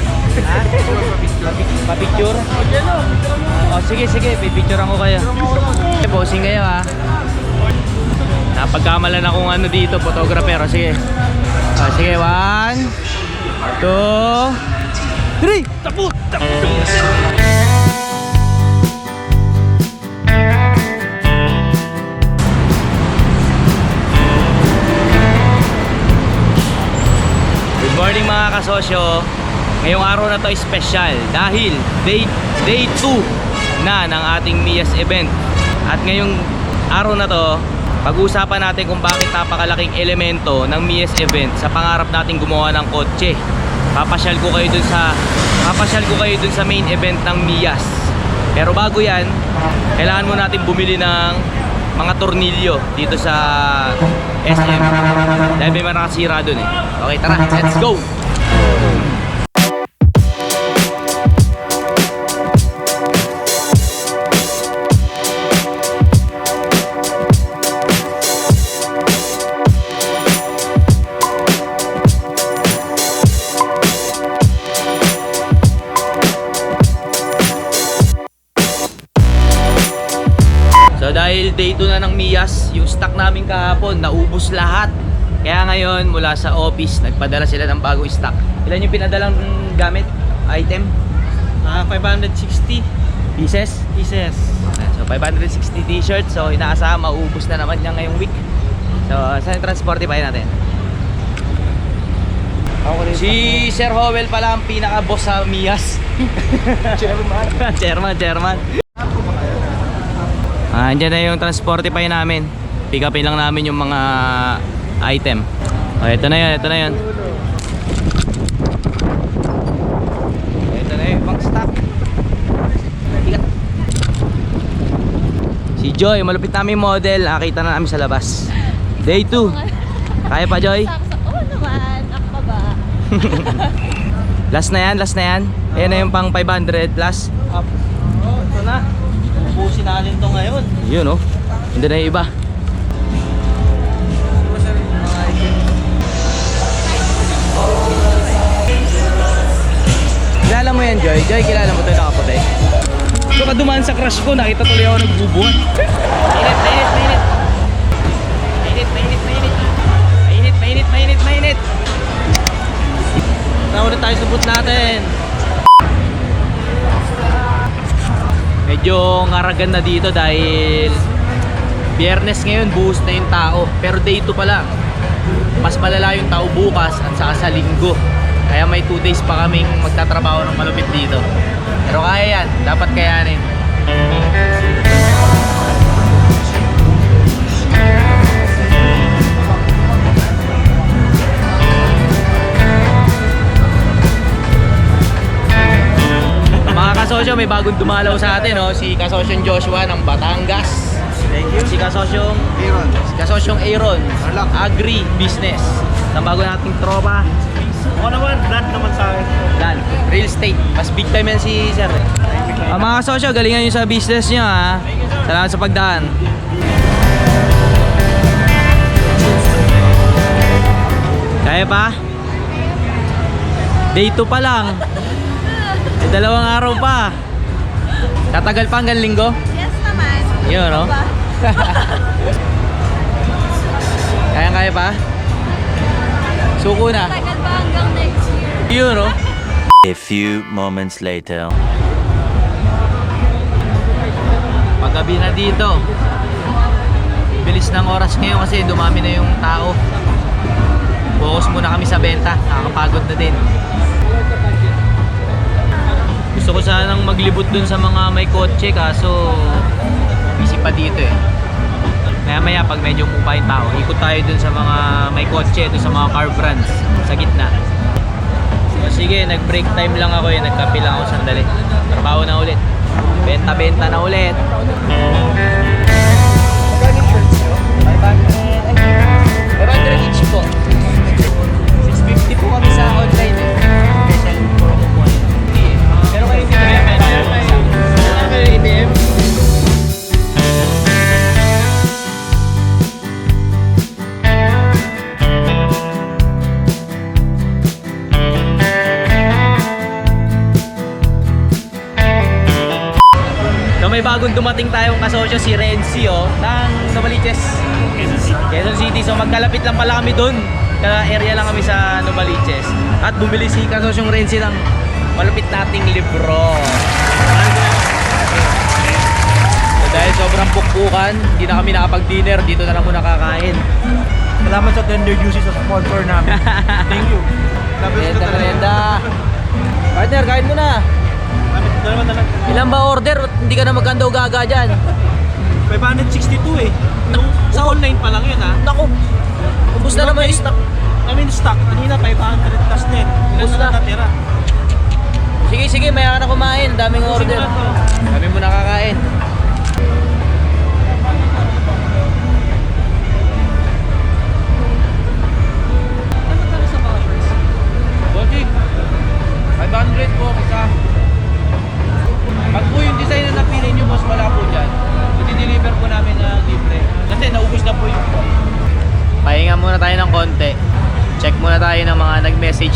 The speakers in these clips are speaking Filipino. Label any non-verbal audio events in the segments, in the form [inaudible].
picture? Ha? Pa-picture? Oh, sige, sige. Pipicturean ko kayo. Okay, bossing kayo ha. Napagkamalan akong ano dito, photographer. O, sige. O, sige, one, two, three. Tapo! Tapo! Good morning mga kasosyo. Ngayong araw na to ay special dahil day day 2 na ng ating Mias event. At ngayong araw na to, pag-uusapan natin kung bakit napakalaking elemento ng Mias event sa pangarap nating gumawa ng kotse. Papasyal ko kayo dun sa papasyal ko kayo dun sa main event ng Mias. Pero bago 'yan, kailangan mo natin bumili ng mga tornilyo dito sa SM. Dahil may mga nakasira dun eh. Okay, tara, let's go! 2 na ng Miyas, yung stock namin kahapon, naubos lahat. Kaya ngayon, mula sa office, nagpadala sila ng bagong stock. Ilan yung pinadalang gamit? Item? Ah, 560 Pieces? pieces. So 560 t-shirts. So inaasahan maubos na naman niya ngayong week. So saan yung transportify natin? Si Sir Howell pala ang pinaka-boss sa Miyas. [laughs] [laughs] chairman. chairman, chairman. Ah, andyan na yung transportify namin. Pick upin lang namin yung mga item. Oh, ito na yun, ito na yun. Ito na yung ibang stock. Si Joy, malupit namin model. Nakita na namin sa labas. Day 2. Kaya pa, Joy? Oo naman, ako pa ba? [laughs] Last na yan, last na yan. Ayan na yung pang 500 plus. Up. Ubusin natin to ngayon. Yun oh. Hindi na yung iba. Kilala mo yan, Joy? Joy, kilala mo ito yung nakaputi? So ka dumaan sa crush ko, nakita tuloy ako nagbubuhat. Mainit, mainit, mainit. Mainit, mainit, mainit. Mainit, mainit, mainit, mainit. Nauna tayo sa boot natin. Medyo ngaragan na dito dahil Biyernes ngayon, buhos na yung tao. Pero day 2 pa lang. Mas malala yung tao bukas at saka sa linggo. Kaya may 2 days pa kaming magtatrabaho ng malupit dito. Pero kaya yan, dapat kayanin. Kasosyo, may bagong dumalaw sa atin, no? si kasosyong Joshua ng Batangas. Thank you. Si kasosyong Aaron. si kasosyong Aaron. Agri Business. Ang bago nating tropa, Ako naman, flat naman sa akin. Dan, real estate. Mas big time yan si Sir. Eh. Ah, mga kasosyo, galingan nyo sa business nyo ha. Salamat sa pagdaan. Kaya pa? Day 2 pa lang. Eh, dalawang araw pa. Tatagal pa hanggang linggo? Yes naman. Yun, no? Ako ba? [laughs] Kaya kaya pa? Suko na. Tagal ba hanggang next year? Yun, no? A few moments later. Paggabi na dito. Bilis ng oras ngayon kasi dumami na yung tao. Focus muna kami sa benta. Nakakapagod na din. Gusto ko sanang maglibot dun sa mga may kotse kaso busy pa dito eh. Maya maya pag medyo yung tao, ikot tayo dun sa mga may kotse, dun sa mga car brands sa gitna. So, sige, nag-break time lang ako eh. Nagkape lang ako sandali. Trabaho na ulit. Benta-benta na ulit. Magkano shirts nyo? 500, bagong dumating tayong kasosyo si Renzi oh, ng Novaliches. Quezon City. So magkalapit lang pala kami doon. Kaya area lang kami sa Novaliches. At bumili si kasosyong Renzi ng malupit nating libro. So dahil sobrang pukpukan, hindi na kami nakapag-dinner, dito na lang muna kakain. Salamat sa tender juices sa sponsor namin. [laughs] Thank you. Merienda, merienda. Partner, kain mo na. Dalawa na lang. Ilan ba order? Hindi ka na magkanda gaga dyan. 562 eh. Nung, sa online pa lang yun ha. Naku, ubus na naman yung stock. I mean stock, kanina 500 plus din. Ilan Ubus na na. natira? Sige, sige, maya ka na kumain. Daming order. to. Kami muna kakain.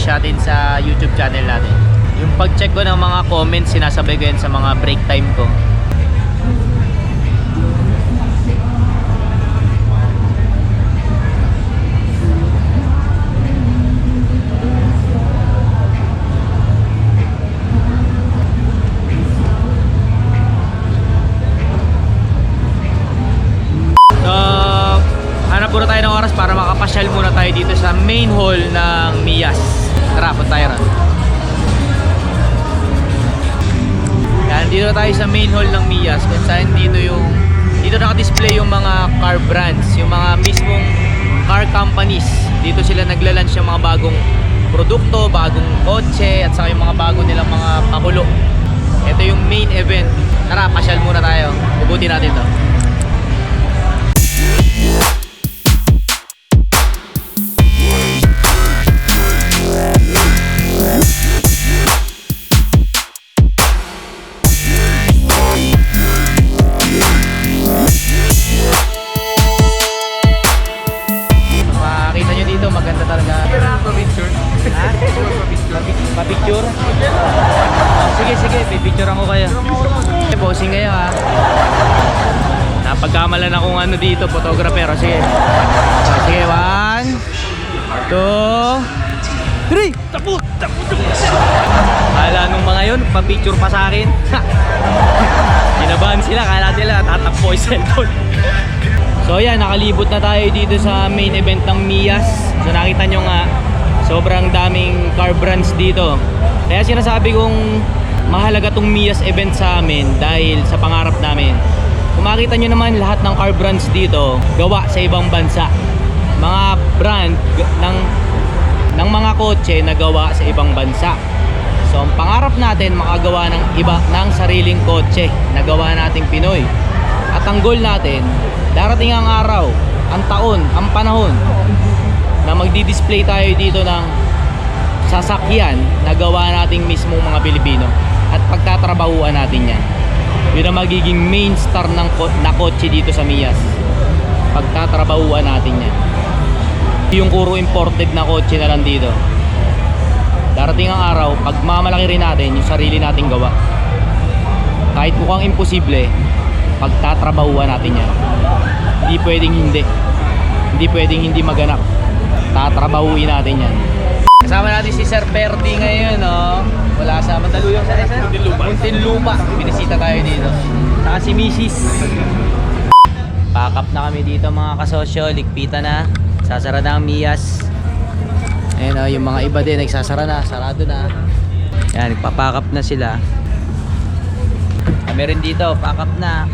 Sa atin sa YouTube channel natin. Yung pag-check ko ng mga comments, sinasabay ko yan sa mga break time ko. So, hanap muna tayo ng oras para makapasyal muna tayo dito sa main hall ng Miyas. Tara, punta tayo ron. Yan, dito tayo sa main hall ng Miyas kung saan dito yung dito naka-display yung mga car brands, yung mga mismong car companies. Dito sila nagla-launch ng mga bagong produkto, bagong kotse, at saka yung mga bago nilang mga pakulo. Ito yung main event. Tara, pasyal muna tayo. Ubuti natin to. Akong ano dito, photographer. Sige. Sige, one, two, three. Tapo, tapo. Kala nung mga yun, pa-picture pa sa akin. [laughs] Kinabahan sila, kala nila tatakbo yung cellphone. So ayan, nakalibot na tayo dito sa main event ng Miyas. So nakita nyo nga, sobrang daming car brands dito. Kaya sinasabi kong mahalaga tong Miyas event sa amin dahil sa pangarap namin. Kung makita nyo naman lahat ng car brands dito, gawa sa ibang bansa. Mga brand ng, ng mga kotse na gawa sa ibang bansa. So ang pangarap natin makagawa ng iba ng sariling kotse na gawa nating Pinoy. At ang goal natin, darating ang araw, ang taon, ang panahon na magdi-display tayo dito ng sasakyan na gawa nating mismong mga Pilipino at pagtatrabahuan natin yan. Yun ang magiging main star ng ko- na kotse dito sa Miyas. Pagtatrabahuan natin yan. Yung puro imported na kotse na lang dito. Darating ang araw, pagmamalaki rin natin yung sarili nating gawa. Kahit mukhang imposible, pagtatrabahuan natin yan. Hindi pwedeng hindi. Hindi pwedeng hindi maganap. Tatrabahuin natin yan. Kasama natin si Sir Perdi ngayon, no? Wala sa Mandaluyong sa? Muntinlupa. Binisita tayo dito. Saka si Mrs. Pack up na kami dito mga kasosyo. Ligpita na. Sasara na ang Miyas. Ayun o, yung mga iba din nagsasara na. Sarado na. Yan, nagpapack up na sila. Kami rin dito, pack up na.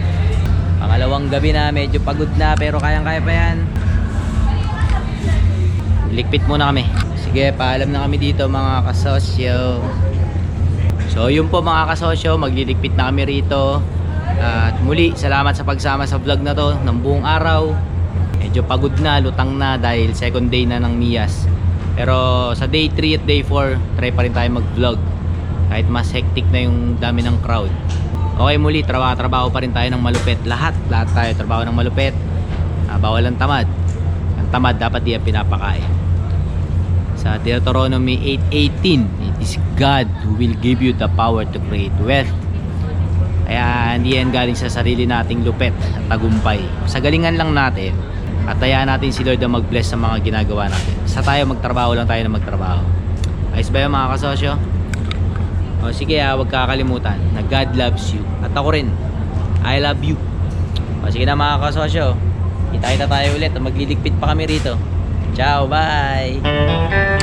Pangalawang gabi na, medyo pagod na pero kayang-kaya pa yan. Likpit muna kami. Sige, paalam na kami dito mga kasosyo. So yun po mga kasosyo, magliligpit na kami rito. At muli, salamat sa pagsama sa vlog na to ng buong araw. Medyo pagod na, lutang na dahil second day na ng Miyas. Pero sa day 3 at day 4, try pa rin tayo mag-vlog. Kahit mas hectic na yung dami ng crowd. Okay muli, trabaho, trabaho pa rin tayo ng malupit. Lahat, lahat tayo trabaho ng malupit. Ah, bawal ang tamad. Ang tamad dapat di pinapakain. Sa Deuteronomy 8.18, It is God who will give you the power to create wealth. Kaya hindi yan galing sa sarili nating lupet at tagumpay. Sa galingan lang natin at hayaan natin si Lord na mag-bless sa mga ginagawa natin. Sa tayo magtrabaho lang tayo na magtrabaho. Ayos ba yun mga kasosyo? O sige ha, huwag kakalimutan na God loves you. At ako rin, I love you. O sige na mga kasosyo, kita-kita tayo ulit. Magliligpit pa kami rito. Ciao, bye!